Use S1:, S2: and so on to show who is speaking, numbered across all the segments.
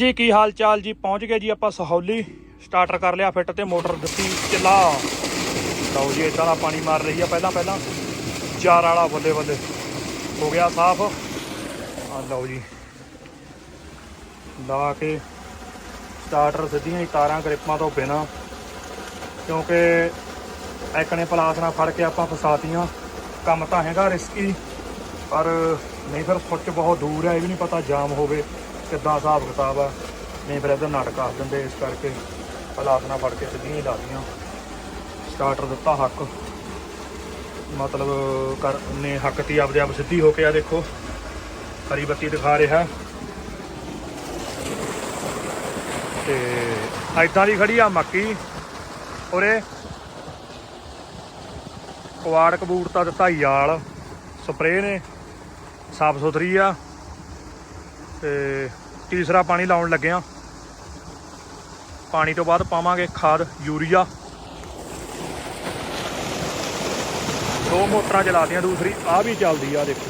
S1: ਜੀ, ਕੀ ਹਾਲ ਚਾਲ ਜੀ? ਪਹੁੰਚ ਗਏ ਜੀ ਆਪਾਂ ਸਹੌਲੀ। ਸਟਾਰਟਰ ਕਰ ਲਿਆ ਫਿੱਟ ਤੇ, ਮੋਟਰ ਦਿੱਤੀ, ਚਲਾ। ਲਓ ਜੀ ਇਦਾਂ ਦਾ ਪਾਣੀ ਮਾਰ ਰਹੀ ਆ ਪਹਿਲਾਂ ਪਹਿਲਾਂ। ਚਾਰ ਵਾਲਾ ਬੱਲੇ ਬੱਲੇ। ਹੋ ਗਿਆ ਸਾਫ਼। ਆ ਲਓ ਜੀ। ਲਾ ਕੇ ਸਟਾਰਟਰ ਸਿੱਧੀਆਂ ਹੀ ਤਾਰਾਂ ਗ੍ਰਿਪਾਂ ਤੋਂ ਬਿਨਾ। ਕਿਉਂਕਿ ਐਕਣੇ ਪਲਾਸ ਨਾਲ ਫੜ ਕੇ ਆਪਾਂ ਫਸਾਤੀਆਂ। ਕੰਮ ਤਾਂ ਹੈਗਾ ਰਿਸਕੀ ਪਰ ਨਹੀਂ ਫਿਰ ਸੁੱਚ ਬਹੁਤ ਦੂਰ ਹੈ ਇਹ ਵੀ ਨਹੀਂ ਪਤਾ ਜਾਮ ਹੋਵੇ। ਕਿੱਦਾਂ ਹਿਸਾਬ ਕਿਤਾਬ ਆ? ਨਹੀਂ ਫਿਰ ਇਹਦਾ ਨਾਟਕ ਆਖ ਦਿੰਦੇ, ਇਸ ਕਰਕੇ ਪਲਾਸ ਨਾਲ ਫੜ ਕੇ ਸਿੱਧੀਆਂ ਹੀ ਲਾਤੀਆਂ ਸਟਾਰਟਰ ਦਿੱਤਾ ਹੱਕ। ਮਤਲਬ ਕਰ ਨੇ ਹੱਕ ਤੀ ਆਪਦੇ ਆਪ ਸਿੱਧੀ ਹੋ ਕੇ ਆ ਦੇਖੋ। ਹਰੀ ਬੱਤੀ ਦਿਖਾ ਰਿਹਾ। ਤੇ ਐਦਾਂ ਦੀ ਖੜੀ ਆ ਮੱਕੀ। ਉਰੇ ਕੁਆੜ ਕਬੂਰਤਾ ਤਾਂ ਦਿੱਤਾ ਯਾਲ ਸਪਰੇਅ ਨੇ। ਸਾਫ਼ ਸੁਥਰੀ ਆ। ਤੇ ਤੀਸਰਾ ਪਾਣੀ ਲਾਉਣ ਲੱਗਿਆ ਪਾਣੀ ਤੋਂ ਬਾਅਦ ਪਾਵਾਂਗੇ ਖਾਦ, ਯੂਰੀਆ। ਦੋ ਮੋਟਰਾਂ ਚਲਾਤੀਆਂ ਦੂਸਰੀ ਆ ਵੀ ਚੱਲਦੀ ਆ, ਦੇਖੋ।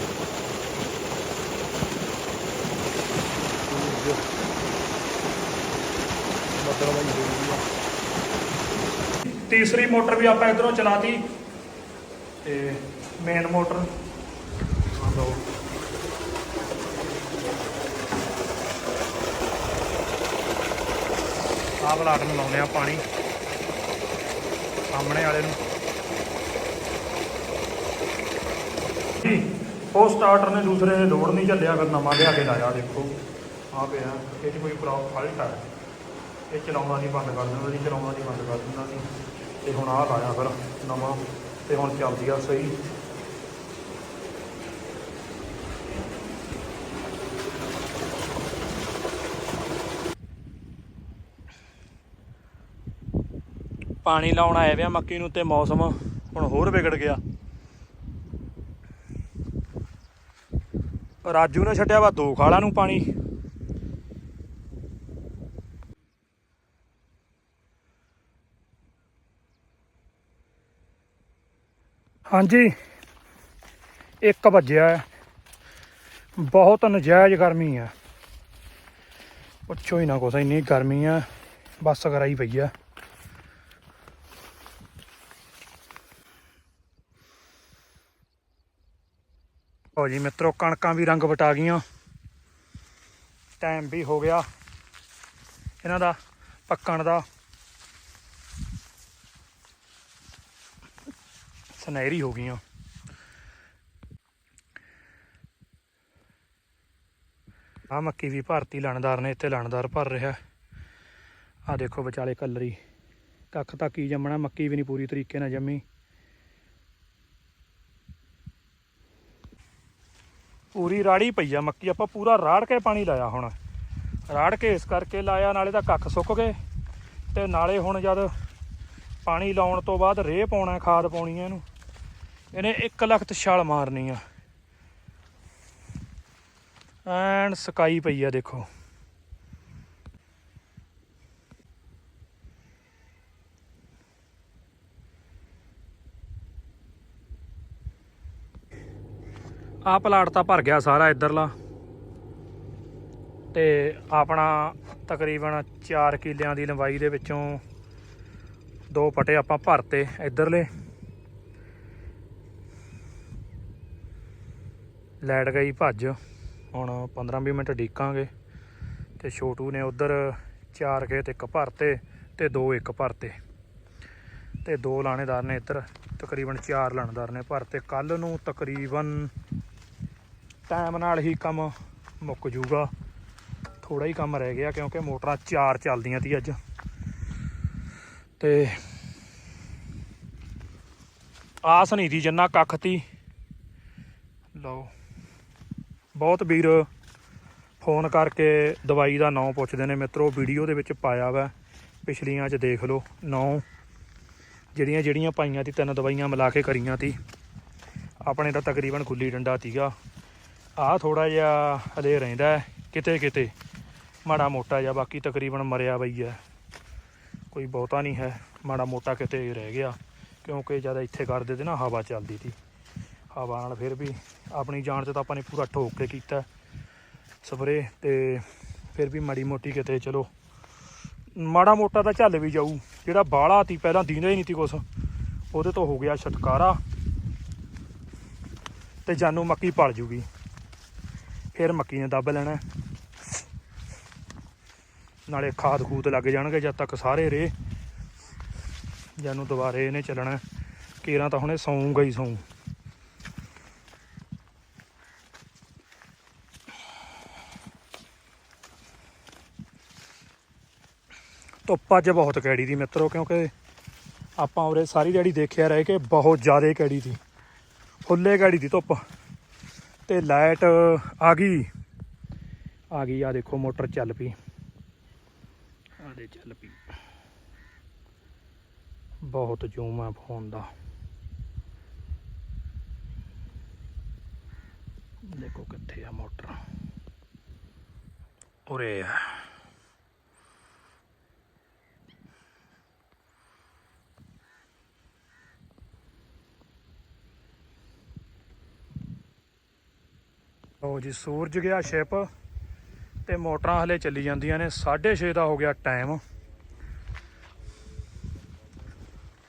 S1: ਤੀਸਰੀ ਮੋਟਰ ਵੀ ਆਪਾਂ ਇਧਰੋਂ ਚਲਾਤੀ। ਤੇ ਮੇਨ ਮੋਟਰ। ਆਹ ਆਹ ਬਲਾਟ ਨੂੰ ਲਾਉਂਦੇ ਆ ਪਾਣੀ। ਸਾਹਮਣੇ ਵਾਲੇ ਨੂੰ। ਜੀ ਉਹ ਸਟਾਰਟਰ ਨੇ ਦੂਸਰੇ ਨੇ ਲੋਡ ਨਹੀਂ ਚੱਲਿਆ, ਫਿਰ ਨਵਾਂ ਲਿਆ ਕੇ ਲਾਇਆ, ਦੇਖੋ। ਆ ਪਿਆ, ਇਹ 'ਚ ਕੋਈ ਪ੍ਰੋਬਲਮ ਫਾਲਟ ਆ ਇਹ ਚਲਾਉਣਾ ਨਹੀਂ, ਬੰਦ ਕਰ ਦਿੰਦਾ ਜੀ ਚਲਾਉਣਾ ਨਹੀਂ, ਬੰਦ ਕਰ ਦਿੰਦਾ ਜੀ ਤੇ ਹੁਣ ਆਹ ਲਾਇਆ ਫਿਰ ਨਵਾਂ, ਤੇ ਹੁਣ ਚੱਲਦੀ ਆ ਸਹੀ। ਪਾਣੀ ਲਾਉਣ ਆਏ ਵਿਆ ਮੱਕੀ ਨੂੰ ਤੇ ਮੌਸਮ ਹੁਣ ਹੋਰ ਵਿਗੜ ਗਿਆ। ਰਾਜੂ ਨੇ ਛੱਡਿਆ ਵਾ ਦੋ ਖਾਲਾਂ ਨੂੰ ਪਾਣੀ। ਹਾਂਜੀ 1 ਵਜਿਆ ਬਹੁਤ ਨਜਾਇਜ਼ ਗਰਮੀ ਆ ਪੁੱਛੋ ਹੀ ਨਾ ਕੁਛ, ਇੰਨੀ ਗਰਮੀ ਆ ਬੱਸ ਕਰਾਈ ਪਈ ਆ ਹੋ ਜੀ ਮਿੱਤਰੋ, ਕਣਕਾਂ ਵੀ ਰੰਗ ਵਟਾ ਗਈਆਂ। ਟਾਈਮ ਵੀ ਹੋ ਗਿਆ। ਇਹਨਾਂ ਦਾ, ਪੱਕਣ ਦਾ। ਸੁਨਹਿਰੀ ਹੋ ਗਈਆਂ। ਆ ਮੱਕੀ ਵੀ ਭਾਰਤੀ ਲਾਣਦਾਰ ਨੇ, ਇੱਥੇ ਲਾਣਦਾਰ ਭਰ ਰਿਹਾ। ਆ ਦੇਖੋ ਵਿਚਾਲੇ ਕਲਰੀ। ਕੱਖ ਤੱਕ ਹੀ ਜੰਮਣਾ, ਮੱਕੀ ਵੀ ਨਹੀਂ ਪੂਰੀ ਤਰੀਕੇ ਨਾਲ ਜੰਮੀ। ਪੂਰੀ ਰਾੜੀ ਪਈ ਆ ਮੱਕੀ, ਆਪਾਂ ਪੂਰਾ ਰਾੜ ਕੇ ਪਾਣੀ ਲਾਇਆ ਹੁਣ। ਰਾੜ ਕੇ ਇਸ ਕਰਕੇ ਲਾਇਆ, ਨਾਲੇ ਤਾਂ ਕੱਖ ਸੁੱਕ ਗਏ। ਤੇ ਨਾਲੇ ਹੁਣ ਜਦ ਪਾਣੀ ਲਾਉਣ ਤੋਂ ਬਾਅਦ ਰੇਹ ਪਾਉਣਾ, ਖਾਦ ਪਾਉਣੀ ਹੈ ਇਹਨੂੰ, ਇਹਨੇ ਇੱਕ ਲਖਤ ਛਾਲ ਮਾਰਨੀ ਆ। ਐਨ ਸਕਾਈ ਪਈ ਆ ਦੇਖੋ। ਆ ਪਲਾਟ ਤਾਂ ਭਰ ਗਿਆ ਸਾਰਾ ਇੱਧਰਲਾ। ਤੇ ਆਪਣਾ ਤਕਰੀਬਨ 4 ਕਿੱਲਿਆਂ ਦੀ ਲੰਬਾਈ ਦੇ ਵਿੱਚੋਂ ਦੋ ਪਟੇ ਆਪਾਂ ਭਰਤੇ ਇੱਧਰਲੇ। ਲੈਟ ਗਈ ਭੱਜ। ਹੁਣ 15-20 ਮਿੰਟ ਢੀਕਾਂਗੇ ਤੇ ਛੋਟੂ ਨੇ ਉਧਰ ਚਾਰ ਖੇਤ ਇੱਕ ਭਰਤੇ ਤੇ ਦੋ ਇੱਕ ਭਰਤੇ। ਤੇ ਦੋ ਲਾਣੇਦਾਰ ਨੇ ਇੱਧਰ। ਤਕਰੀਬਨ ਚਾਰ ਲਾਣੇਦਾਰ ਨੇ ਭਰਤੇ। ਕੱਲ ਨੂੰ ਤਕਰੀਬਨ ਟਾਈਮ ਨਾਲ ਹੀ ਕੰਮ ਮੁੱਕ ਜੂਗਾ ਥੋੜਾ ਹੀ ਕੰਮ ਰਹਿ ਗਿਆ ਕਿਉਂਕਿ ਮੋਟਰਾਂ ਚਾਰ ਚੱਲਦੀਆਂ ਤੀ ਅੱਜ। ਤੇ ਆਸ ਨਹੀਂ ਦੀ ਜਿੰਨਾ ਕੱਖ ਤੀ। ਲਓ, ਬਹੁਤ ਵੀਰ ਫੋਨ ਕਰਕੇ ਦਵਾਈ ਦਾ ਨਾਂ ਪੁੱਛਦੇ ਨੇ ਮਿੱਤਰੋ, ਵੀਡੀਓ ਦੇ ਵਿੱਚ ਪਾਇਆ ਵਾ। ਪਿਛਲੀਆਂ 'ਚ ਦੇਖ ਲਓ, ਨਾਂ। ਜਿਹੜੀਆਂ ਜਿਹੜੀਆਂ ਪਾਈਆਂ ਤੀ, ਤਿੰਨ ਦਵਾਈਆਂ ਮਿਲਾ ਕੇ ਕਰੀਆਂ ਤੀ। ਆਪਣੇ ਤਾਂ ਤਕਰੀਬਨ ਗੁੱਲੀ ਡੰਡਾ ਤੀਗਾ ਆਹ ਥੋੜਾ ਜਿਹਾ ਹਲੇ ਰਹਿੰਦਾ ਕਿਤੇ ਕਿਤੇ। ਮਾੜਾ ਮੋਟਾ ਜਿਹਾ, ਬਾਕੀ ਤਕਰੀਬਨ ਮਰਿਆ ਬਈ ਹੈ। ਕੋਈ ਬਹੁਤਾ ਨਹੀਂ ਹੈ, ਮਾੜਾ ਮੋਟਾ ਕਿਤੇ ਰਹਿ ਗਿਆ, ਕਿਉਂਕਿ ਜਦ ਇੱਥੇ ਕਰਦੇ ਤੇ ਨਾ ਹਵਾ ਚੱਲਦੀ ਤੀ ਹਵਾ ਨਾਲ ਫਿਰ ਵੀ ਆਪਣੀ ਜਾਨ 'ਚ ਤਾਂ ਆਪਾਂ ਨੇ ਪੂਰਾ ਠੋਕ ਕੇ ਕੀਤਾ ਸਪਰੇ ਤੇ ਫਿਰ ਵੀ ਮਾੜੀ ਮੋਟੀ ਕਿਤੇ ਚਲੋ। ਮਾੜਾ ਮੋਟਾ ਤਾਂ ਝੱਲ ਵੀ ਜਾਊ, ਜਿਹੜਾ ਬਾਹਲਾ ਤੀ ਪਹਿਲਾਂ ਦੀਂਦਾ ਹੀ ਨਹੀਂ ਤੀ ਕੁਛ। ਉਹਦੇ ਤੋਂ ਹੋ ਗਿਆ ਛਟਕਾਰਾ ਤੇ ਜਾਨੂ ਮੱਕੀ ਪਲ ਜੂਗੀ। ਫਿਰ ਮੱਕੀ ਨੇ ਦੱਬ ਲੈਣਾ ਨਾਲੇ ਖਾਦ ਖੂਦ ਲੱਗ ਜਾਣਗੇ ਜਦ ਤੱਕ ਸਾਰੇ ਰੇ। ਜਾਨੂੰ ਦੁਬਾਰੇ ਇਹਨੇ ਚੱਲਣਾ ਕੇਰਾਂ ਤਾਂ ਹੁਣੇ ਸੌਂਗਾ ਹੀ ਸੌਂ। ਧੁੱਪ ਅੱਜ ਬਹੁਤ ਕੈੜੀ ਦੀ ਮਿੱਤਰੋ, ਕਿਉਂਕਿ ਆਪਾਂ ਉਰੇ ਸਾਰੀ ਦਿਹਾੜੀ ਦੇਖਿਆ ਰਹੇ ਕਿ ਬਹੁਤ ਜ਼ਿਆਦਾ ਕੈੜੀ ਦੀ ਫੁੱਲੇ ਕੈੜੀ ਦੀ ਧੁੱਪ। ਤੇ ਲਾਈਟ ਆ ਗਈ। ਆ ਗਈ ਆ ਦੇਖੋ ਮੋਟਰ ਚੱਲ ਪਈ। ਆ ਦੇ ਚੱਲ ਪਈ। ਬਹੁਤ ਜ਼ੂਮ ਆ ਫੋਨ ਦਾ। ਦੇਖੋ ਕਿੱਥੇ ਆ ਮੋਟਰ। ਉਰੇ ਆ। ਲਓ ਜੀ, ਸੂਰਜ ਗਿਆ ਸ਼ਿਪ ਤੇ ਮੋਟਰਾਂ ਹਲੇ ਚੱਲੀ ਜਾਂਦੀਆਂ ਨੇ 6:30 ਦਾ ਹੋ ਗਿਆ ਟਾਈਮ।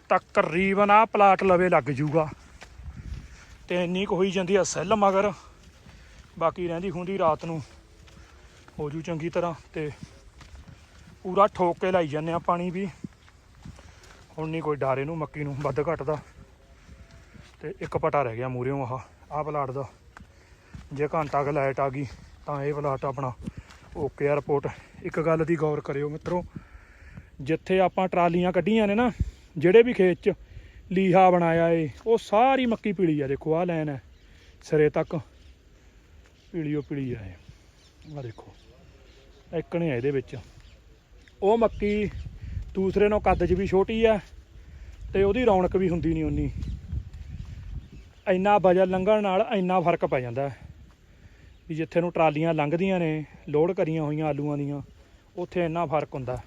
S1: ਤਕਰੀਬਨ ਆ ਪਲਾਟ ਲਵੇ ਲੱਗ ਜੂਗਾ। ਤੇ ਇੰਨੀ ਕੁ ਹੋਈ ਜਾਂਦੀ ਆ ਸੈੱਲ ਮਗਰ, ਬਾਕੀ ਰਹਿੰਦੀ ਹੁੰਦੀ ਰਾਤ ਨੂੰ। ਹੋ ਜੂ ਚੰਗੀ ਤਰ੍ਹਾਂ ਤੇ ਪੂਰਾ ਠੋਕ ਕੇ ਲਾਈ ਜਾਂਦੇ ਆ ਪਾਣੀ ਵੀ। ਹੁਣ ਨਹੀਂ ਕੋਈ ਡਾਰੇ ਨੂੰ ਮੱਕੀ ਨੂੰ ਵੱਧ ਘੱਟ ਦਾ ਤੇ ਇੱਕ ਪਟਾ ਰਹਿ ਗਿਆ ਮੂਰਿਓਂ ਆਹ ਆਹ ਪਲਾਟ ਦਾ। ਜੇ ਘੰਟਾ ਕੁ ਲਾਈਟ ਆ ਗਈ ਤਾਂ ਇਹ ਪਲਾਟ ਆਪਣਾ ਓਕੇ ਆ ਰਿਪੋਰਟ ਇੱਕ ਗੱਲ ਦੀ ਗੌਰ ਕਰਿਓ ਮਿੱਤਰੋ, ਜਿੱਥੇ ਆਪਾਂ ਟਰਾਲੀਆਂ ਕੱਢੀਆਂ ਨੇ ਨਾ, ਜਿਹੜੇ ਵੀ ਖੇਤ 'ਚ ਲੀਹਾ ਬਣਾਇਆ ਏ, ਉਹ ਸਾਰੀ ਮੱਕੀ ਪੀਲੀ ਆ। ਦੇਖੋ ਆਹ ਲਾਈਨ ਹੈ ਸਿਰੇ ਤੱਕ ਪੀਲੀਓ ਪੀਲੀ ਆ ਇਹ। ਆ ਦੇਖੋ, ਇੱਕ ਨੇ ਆ ਇਹਦੇ ਵਿੱਚ। ਉਹ ਮੱਕੀ ਦੂਸਰੇ ਨੂੰ ਕੱਦ 'ਚ ਵੀ ਛੋਟੀ ਆ ਤੇ ਉਹਦੀ ਰੌਣਕ ਵੀ ਹੁੰਦੀ ਨਹੀਂ ਉਨੀ ਇੰਨਾ ਵਜਨ ਲੰਘਣ ਨਾਲ ਇੰਨਾ ਫ਼ਰਕ ਪੈ ਜਾਂਦਾ। ਹੈ ਵੀ ਜਿੱਥੇ ਨੂੰ ਟਰਾਲੀਆਂ ਲੰਘਦੀਆਂ ਨੇ, ਲੋਡ ਕਰੀਆਂ ਹੋਈਆਂ ਆਲੂਆਂ ਦੀਆਂ, ਉੱਥੇ ਇੰਨਾ ਫ਼ਰਕ ਹੁੰਦਾ।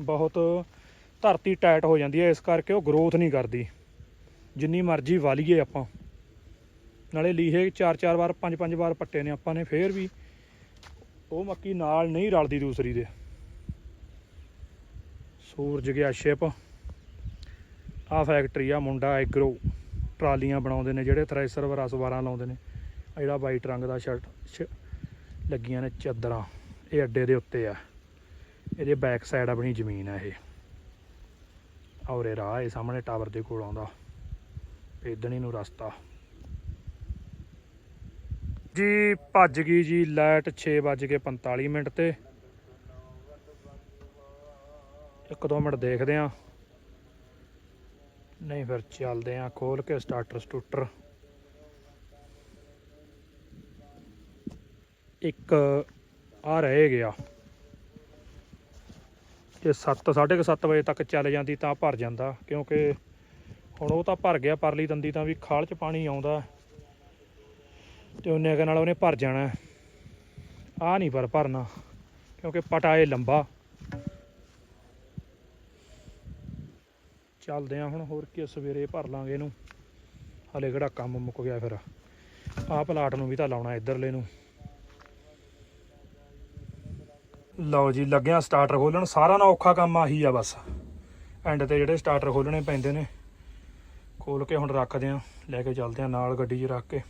S1: ਬਹੁਤ ਧਰਤੀ ਟਾਈਟ ਹੋ ਜਾਂਦੀ ਹੈ, ਇਸ ਕਰਕੇ ਉਹ ਗਰੋਥ ਨਹੀਂ ਕਰਦੀ। ਜਿੰਨੀ ਮਰਜ਼ੀ ਵਾਲੀਏ ਆਪਾਂ। ਨਾਲੇ ਲੀਹੇ ਚਾਰ ਚਾਰ ਵਾਰ, ਪੰਜ ਪੰਜ ਵਾਰ ਪੱਟੇ ਨੇ ਆਪਾਂ ਨੇ, ਫੇਰ ਵੀ ਉਹ ਮੱਕੀ ਨਾਲ ਨਹੀਂ ਰਲਦੀ ਦੂਸਰੀ ਦੇ। ਸੂਰਜ ਗਿਆ ਸ਼ਿਪ। ਆ ਫੈਕਟਰੀ ਆ ਮੁੰਡਾ ਐਗਰੋ ਟਰਾਲੀਆਂ ਬਣਾਉਂਦੇ ਨੇ, ਜਿਹੜੇ ਥ੍ਰੈਸ਼ਰ ਵਰਾ ਸਵਾਰਾਂ ਲਾਉਂਦੇ ਨੇ। ਜਿਹੜਾ ਵਾਈਟ ਰੰਗ ਦਾ ਸ਼ਰਟ ਲੱਗੀਆਂ ਨੇ ਚਾਦਰਾਂ, ਇਹ ਅੱਡੇ ਦੇ ਉੱਤੇ ਆ। ਇਹਦੇ ਬੈਕ ਸਾਈਡ ਆਪਣੀ ਜ਼ਮੀਨ ਆ ਇਹ। ਔਰੇ ਰਾਹ ਇਹ ਸਾਹਮਣੇ ਟਾਵਰ ਦੇ ਕੋਲ ਆਉਂਦਾ। ਇਦਣੀ ਨੂੰ ਰਸਤਾ। ਜੀ, ਭੱਜ ਗਈ ਜੀ ਲਾਈਟ 6:45 ਮਿੰਟ ਤੇ। ਇੱਕ ਦੋ ਮਿੰਟ ਦੇਖਦੇ ਆ। ਨਹੀਂ ਫਿਰ ਚੱਲਦੇ ਆ ਖੋਲ ਕੇ ਸਟਾਰਟਰ ਸਟੂਟਰ ਇੱਕ ਆ ਰਹਿ ਗਿਆ। ਇਹ 7 7:30 ਵਜੇ ਤੱਕ ਚੱਲ ਜਾਂਦੀ ਤਾਂ ਭਰ ਜਾਂਦਾ, ਕਿਉਂਕਿ ਹੁਣ ਉਹ ਤਾਂ ਭਰ ਗਿਆ ਪਰਲੀ ਦੰਦੀ ਤਾਂ ਵੀ ਖਾਲ ਚ ਪਾਣੀ ਆਉਂਦਾ। ਤੇ ਉਹਨੇ ਅਗੇ ਨਾਲ ਉਹਨੇ ਭਰ ਜਾਣਾ। ਆ ਨਹੀਂ ਪਰ ਭਰਨਾ, ਕਿਉਂਕਿ ਪਟਾਏ ਲੰਬਾ। ਚੱਲਦੇ ਆ ਹੁਣ, ਹੋਰ ਕੀ ਸਵੇਰੇ ਭਰ ਲਾਂਗੇ ਇਹਨੂੰ। ਹਲੇ ਕਿਹੜਾ ਕੰਮ ਮੁੱਕ ਗਿਆ ਫਿਰ। ਆਹ ਪਲਾਟ ਨੂੰ ਵੀ ਤਾਂ ਲਾਉਣਾ, ਇਧਰਲੇ ਨੂੰ। ਲਓ ਜੀ, ਲੱਗਿਆ ਸਟਾਰਟਰ ਖੋਲਣ। ਸਾਰਾ ਨਾ ਔਖਾ ਕੰਮ ਆਹੀ ਆ ਬਸ। ਐਂਡ ਤੇ ਜਿਹੜੇ ਸਟਾਰਟਰ ਖੋਲਣੇ ਪੈਂਦੇ ਨੇ, ਖੋਲ ਕੇ ਹੁਣ ਰੱਖਦੇ ਆ। ਲੈ ਕੇ ਚੱਲਦੇ ਆ ਨਾਲ ਗੱਡੀ 'ਚ ਰੱਖ ਕੇ।